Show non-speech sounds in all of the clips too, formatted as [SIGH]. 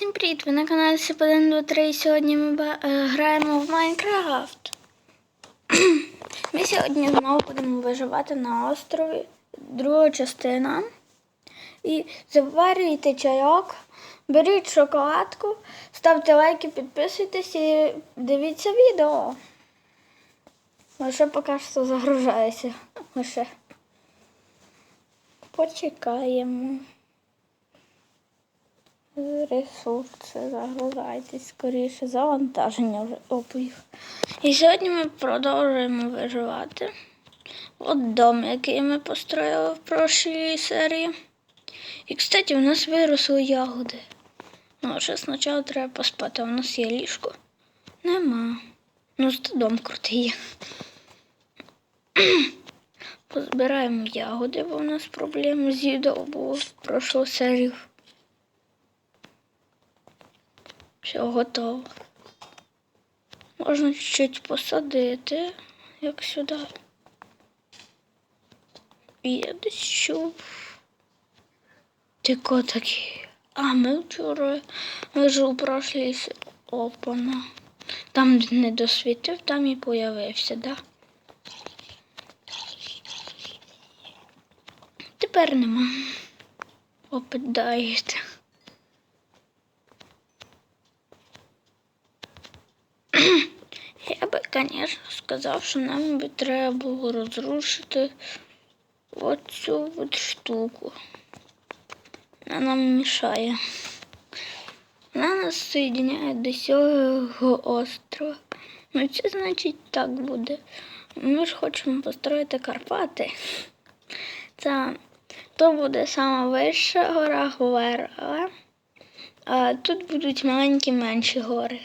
Всім привіт! Ви на каналі Сіп 1, 2, 3 і сьогодні ми е, граємо в Майнкрафт. [CLEARS THROAT] ми сьогодні знову будемо виживати на острові. Друга частина. І заварюйте чайок, беріть шоколадку, ставте лайки, підписуйтесь і дивіться відео. Лише поки що загружається. Лише почекаємо. Ресурси, загружайтесь скоріше, завантаження вже опів. І сьогодні ми продовжуємо виживати. От дом, який ми построїли в прошлій серії. І, кстати, у нас виросли ягоди. Ну, ще спочатку треба поспати, у нас є ліжко. Нема. Ну, зато дом крутий. Позбираємо ягоди, бо у нас проблеми з їдою було в прошлу серію. Все готово. Можна чуть посадити, як сюди. Я десь чув. Тільки такі. А ми вчора ми ж у прошлій опана. Там не досвітив, там і появився, да? Тепер нема. Опит даєте. Я би, звісно, сказав, що нам би треба було розрушити оцю от штуку. Вона нам мішає. Вона нас соєдиняє до цього острова. Ну, це значить так буде. Ми ж хочемо построїти Карпати. Це то буде сама вища гора Гвера, а тут будуть маленькі менші гори.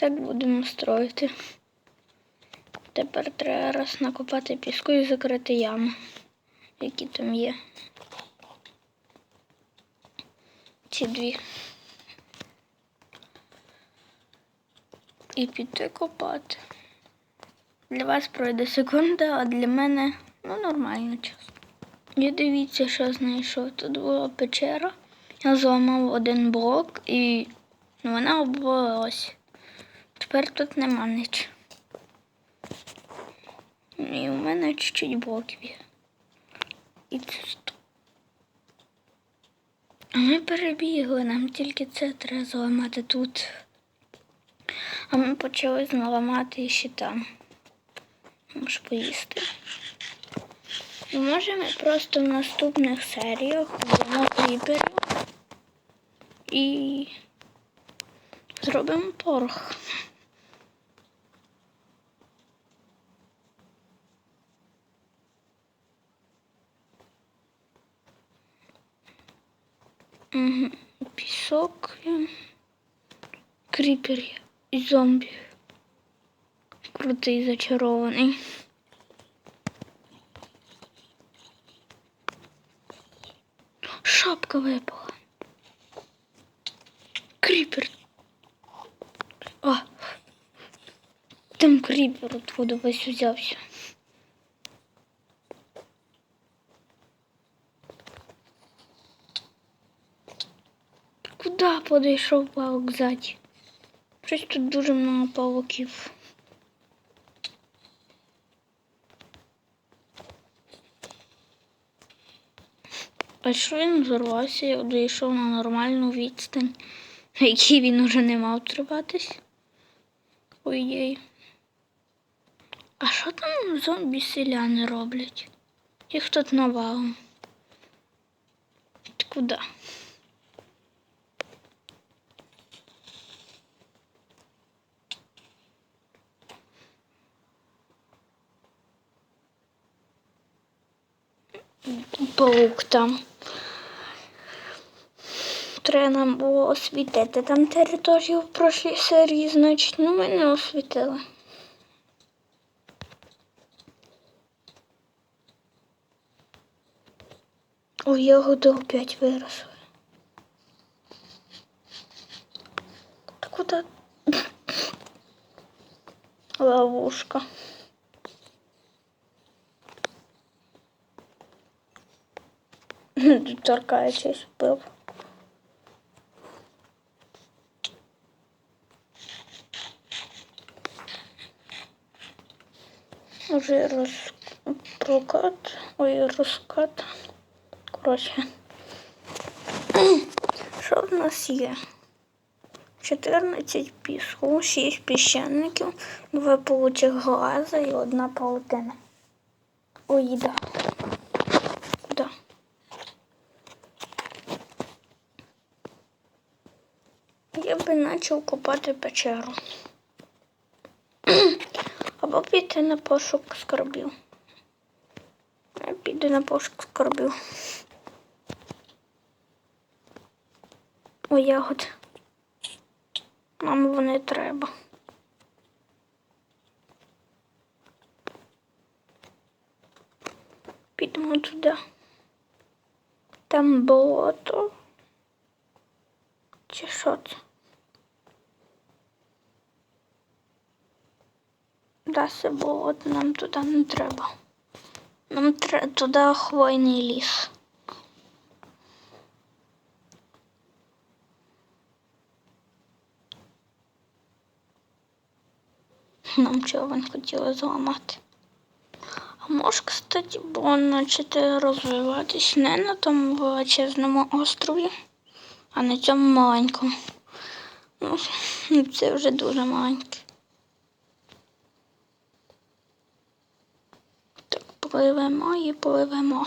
Так будемо строїти. Тепер треба раз накопати піску і закрити ями, які там є. Ці дві. І піти копати. Для вас пройде секунда, а для мене ну, нормально час. І дивіться, що знайшов. Тут була печера. Я зламав один блок і вона обвалилась. Тепер тут нема нічого. І у мене чуть-чуть блоків є. І це сто. А ми перебігли, нам тільки це треба зламати тут. А ми почали зламати ще там. Може поїсти. І може ми просто в наступних серіях вдамо кріперів і зробимо порох. Угу. Пісок, є, кріпер є і зомбі. Крутий зачарований. Шапка випала. Кріпер. О! Там кріпер откуда весь взявся. Куда подійшов павук ззаді? Щось тут дуже много павуків. А що він взорвався? Я дійшов на нормальну відстань, на якій він уже не мав триватись. Ой-єй. А що там зомбі селяни роблять? Їх тут навалом. Ти Куди? Паук там. Треба нам було освітити там територію в прошлій серії, значить, ну ми не освітили. Ой, ягоди опять виросли. Та куди? [COUGHS] Ловушка. Тут [CLEARS THROAT] торкаючись вбив. Уже роз... ой, розкат. Коротше. [CLEARS THROAT] Що в нас є? 14 піску, 6 піщаників, 2 паучі глаза і одна паутина. Ой, да. Почав копати печеру. [CLEARS THROAT] Або піти на пошук скарбів. Я піду на пошук скарбів. О, ягод. Нам вони треба. Підемо туди. Там болото. Чи що це? Це болото, нам туди не треба. Нам треба туди хвойний ліс. Нам човен хотіли зламати. А може, кстати, було почати розвиватись не на тому величезному острові, а на цьому маленькому. Ну, це вже дуже маленьке. Пливемо і пливемо.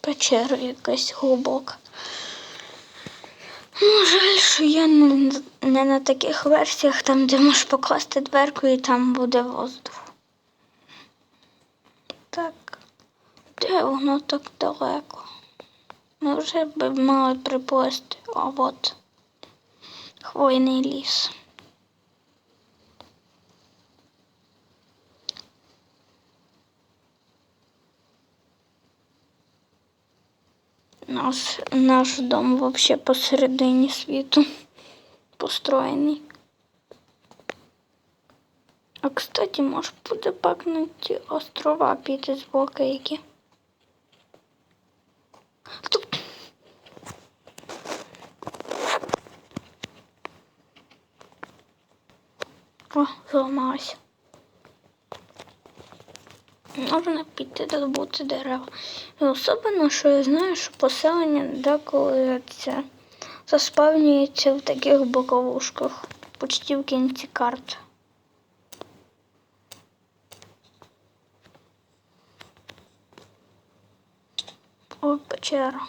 Печера якась глибока. Ну, жаль, що я не, не на таких версіях, там, де можеш покласти дверку і там буде воздух. Так, де воно так далеко? Ми вже б мали приплисти. А от хвойний ліс. Наш, наш дом вообще посередині світу построєний. А кстати, може буде острова піти з боку. Тут. О, зламалася. Можна піти добути дерева. І особливо, що я знаю, що поселення деколи це заспавнюється в таких боковушках, почти в кінці карти. О, печера.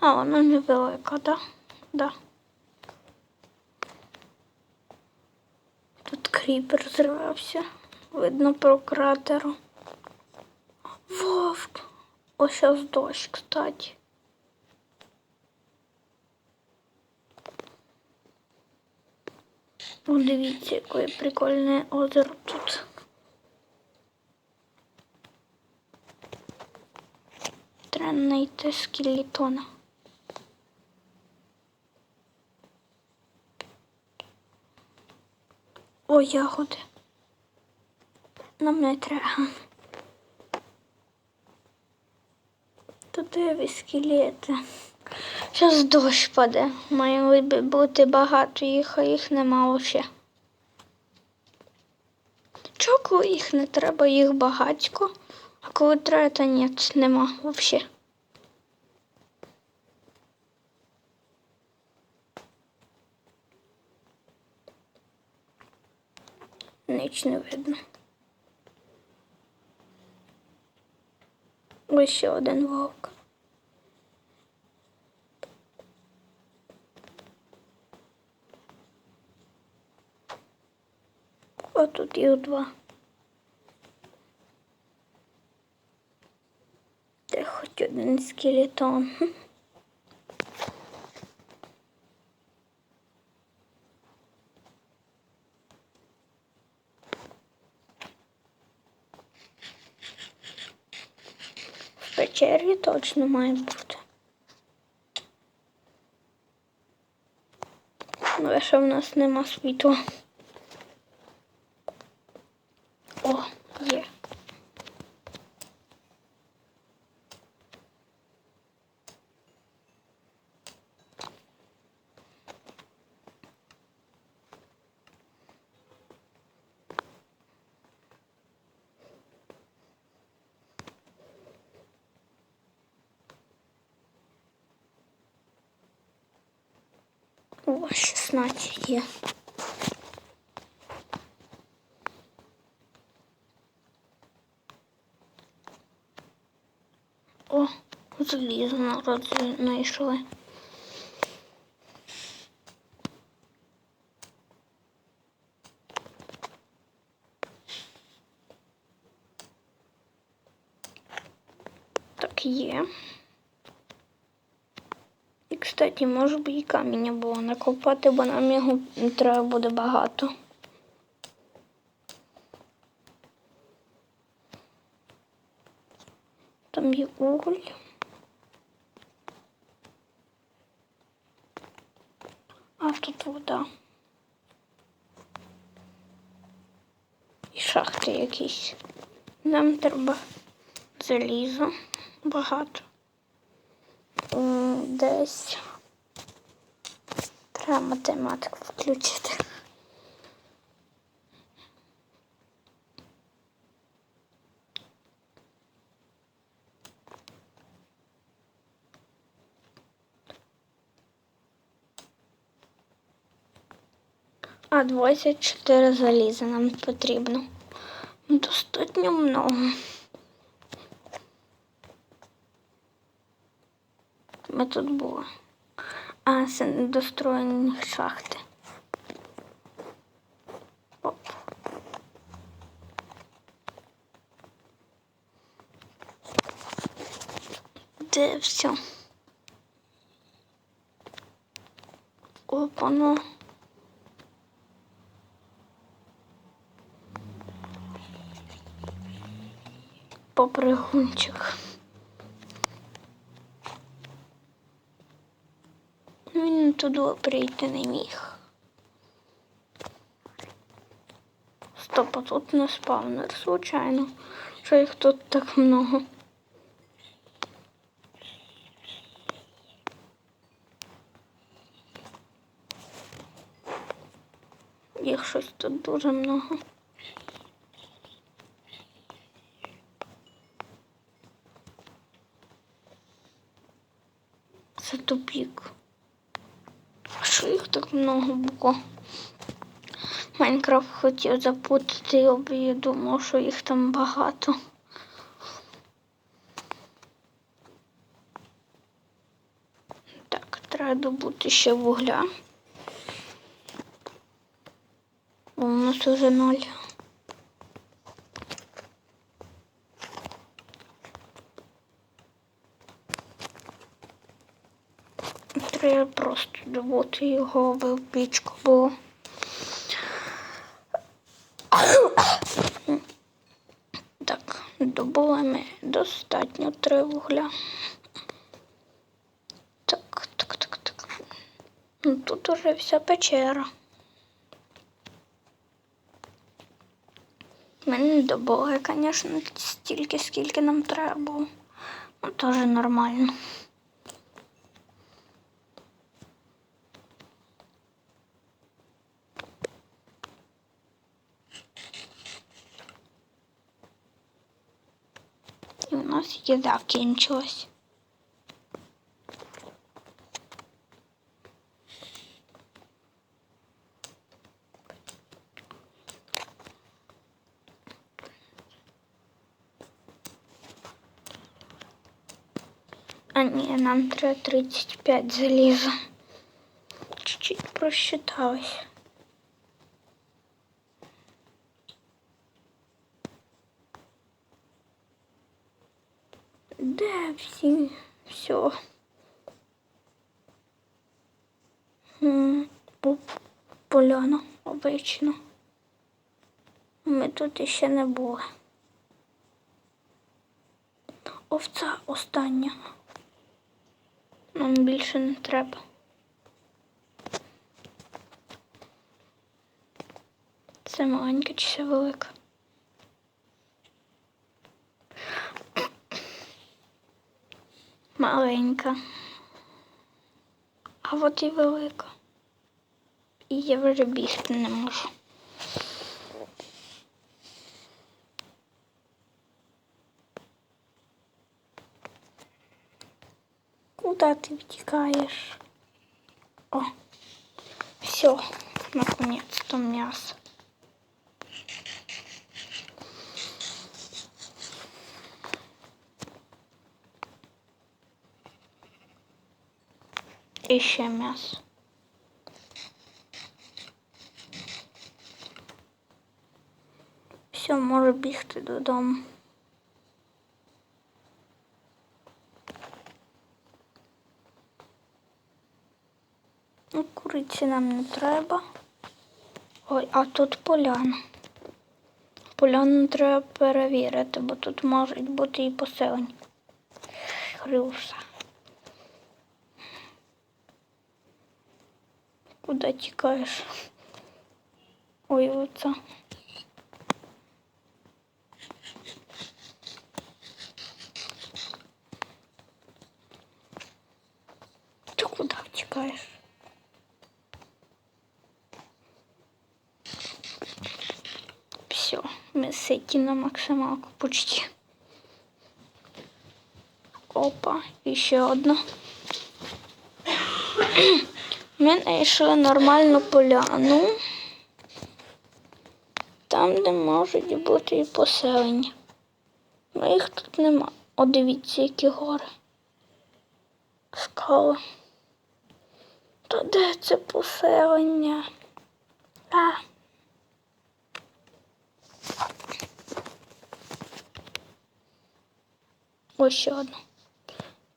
А, вона невелика, да? Да. Тут кріпер зривався. Видно про кратеру. Вовк. Ось зараз дощ, кстати. О, дивіться, яке прикольне озеро тут. Треба знайти скелетона. О, ягоди. Нам не треба. Тут диви скелети. Зараз дощ паде. Має бути багато їх, а їх нема ще. Чого їх не треба, їх багатько, а коли треба, то ні, нема взагалі. Ніч не видно. Ось ще один вовк. О, тут їх два. Де хоч один скелетон. В точно має бути. Але що в нас нема світла. О, є. О, 16 є. О, залізо народ знайшли. Так є. І, кстати, може б і каміння було накопати, бо нам його треба буде багато. Там є уголь. А тут вода. І шахти якісь. Нам треба залізо багато. Десь треба математику включити. А 24 заліза нам потрібно. Достатньо много. Ми тут були. А, це недостроєні шахти. Оп. Де все? Опано. Попригунчик. Він туди прийти не міг. Стоп, а тут не спавнер, случайно. Що їх тут так много? Їх щось тут дуже много. Це тупік. А що їх боку. Майнкрафт хотів запутати я думав, що їх там багато. Так, треба добути ще вугля. У нас уже ноль. Просто добути його в пічку, бо так, добули ми достатньо три вугля. Так, так, так, так. Ну, тут уже вся печера. Ми не добули, звісно, стільки, скільки нам треба було. Ну, теж нормально. їда кінчилась. А ні, нам треба 35 заліза. Чуть-чуть просчиталась. Обично. Ми тут іще не були. Овця остання. Нам більше не треба. Це маленька чи це велика? Маленька. А от і велика. І я вже бігти не можу. Куда ти втікаєш? О, Все, наконец-то мясо. І ще м'ясо. Все, можу бігти додому. Ну, куриці нам не треба. Ой, а тут поляна. Поляну треба перевірити, бо тут можуть бути і поселення. Хрюса. Куди тікаєш? Ой, оце. Ти втікаєш? Все, ми ситі на максималку почти. Опа, і ще одна. Ми знайшли нормальну поляну. Там, де можуть бути і поселення. Ну їх тут нема. О, дивіться, які гори. Скали. То де це поселення? А. Ось ще одну.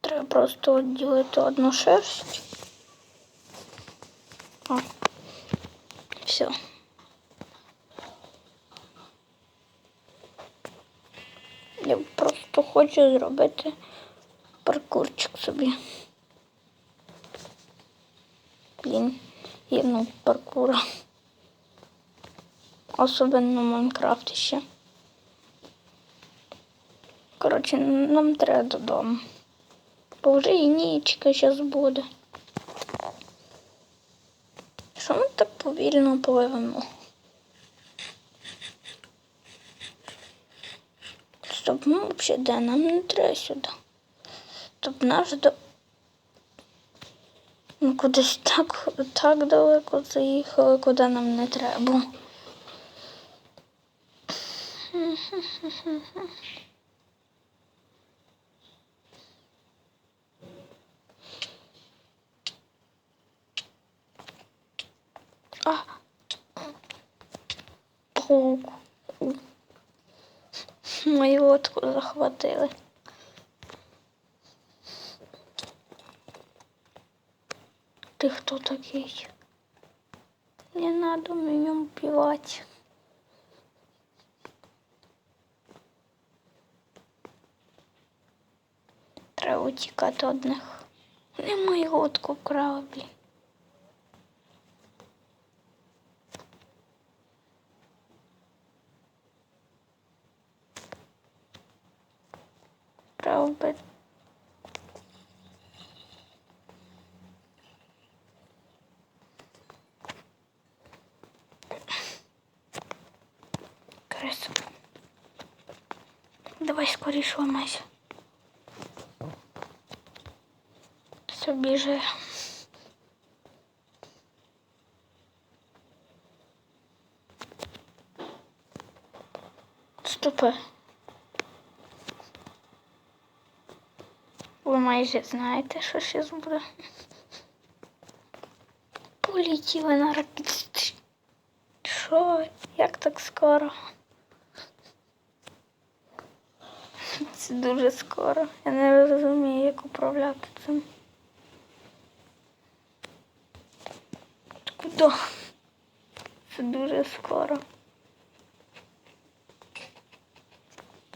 Треба просто відділити одну шерсть. О. Все. Я просто хочу зробити паркурчик собі. Блін, є ну паркура. Особливо в Майнкрафті ще. Коротше, нам треба додому. Бо вже і нічка зараз буде. Що ми так повільно пливемо? Стоп, ну взагалі де нам не треба сюди. Стоп, наш до. Ну кудись так, так далеко заїхали, куди нам не треба. А. Мою лодку захватили. Ты кто такий? Не надо меня убивать. Треба утікати одних. Не мою лодку вкрали, блін. Давай скоріше ламайся. Все біже. Ступай. Ви майже знаєте, що зараз буде. Полетіли на ракеті. Що? Як так скоро? [LAUGHS] Це дуже скоро. Я не розумію, як управляти цим. Куди? Це дуже скоро.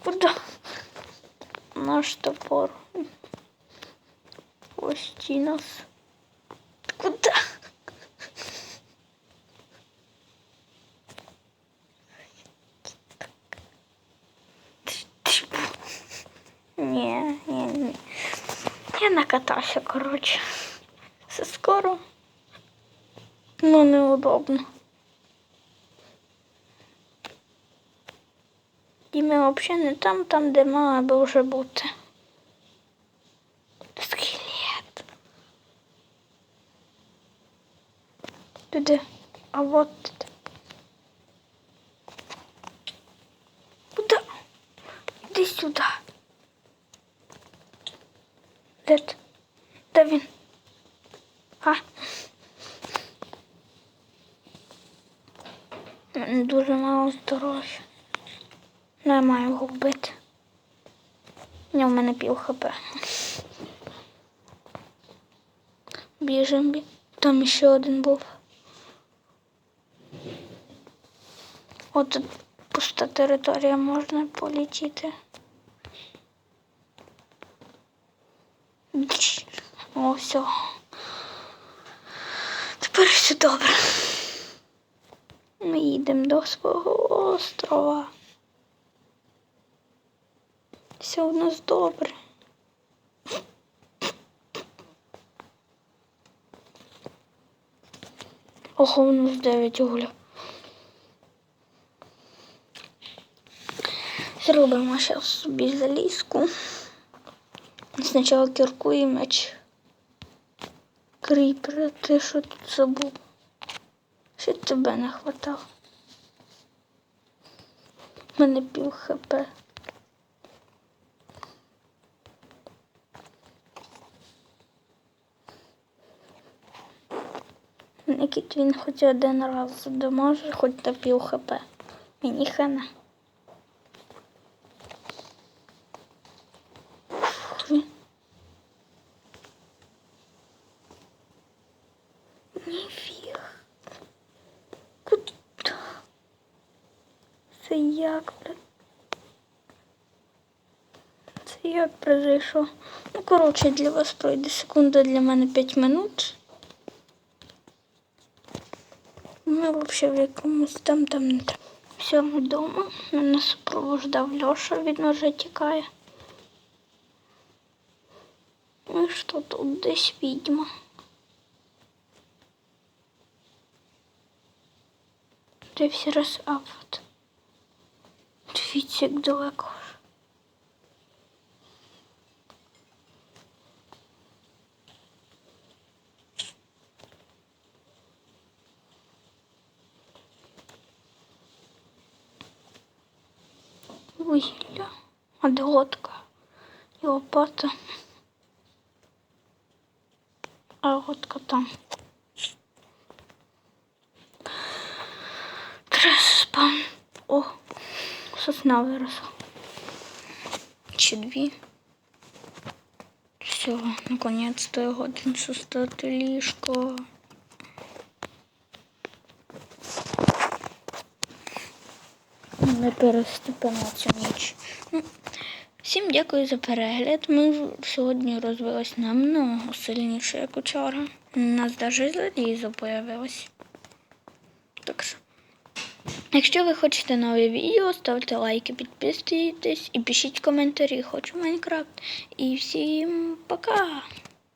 Куди? Наш топор. Пусти нас. Куда? Я накатався, коротше. Все скоро. Ну, неудобно. І ми взагалі не там, там, де мала би вже бути. Скелет. сюди. А от. тут. Куда? Іди сюди. Де ти? Де він? А? Дуже мало здоров'я. Ну, я маю його вбити. Ні, в мене пів хп. Біжим. Там ще один був. От тут пуста територія, можна полетіти. О, все. Тепер все добре. Ми їдемо до свого острова. Все у нас добре. Ого, у нас 9 угля. Зробимо зараз собі залізку. Спочатку кірку і меч. Кріпер, ти що тут забув? Ще тебе не хватало. У мене пів хп. Никіт він хоч один раз доможе, хоч на пів хп. Мені хана. Фу. Ніфіг. Куди? Це як, блядь? Як? Ну, коротше, для вас пройде секунда, для мене 5 минут. Ми взагалі в якомусь там там не так. Все, ми вдома. Мене супроводжав Льоша, він вже тікає. Ну і що тут десь відьма. Всі раз а от. Дивіться, як далеко. ж. Вугілля. А де? І лопата. А лодка там. Треба спам. О, сосна виросла. Чи дві. Все, наконец-то я годен создати ліжко. Не переступимо цю ніч. Ну, всім дякую за перегляд. Ми сьогодні розвились намного сильніше, як учора. У нас навіть залізо появилось. Так що. Якщо ви хочете нове відео, ставте лайки, підписуйтесь і пишіть коментарі. Хочу Майнкрафт. І всім пока!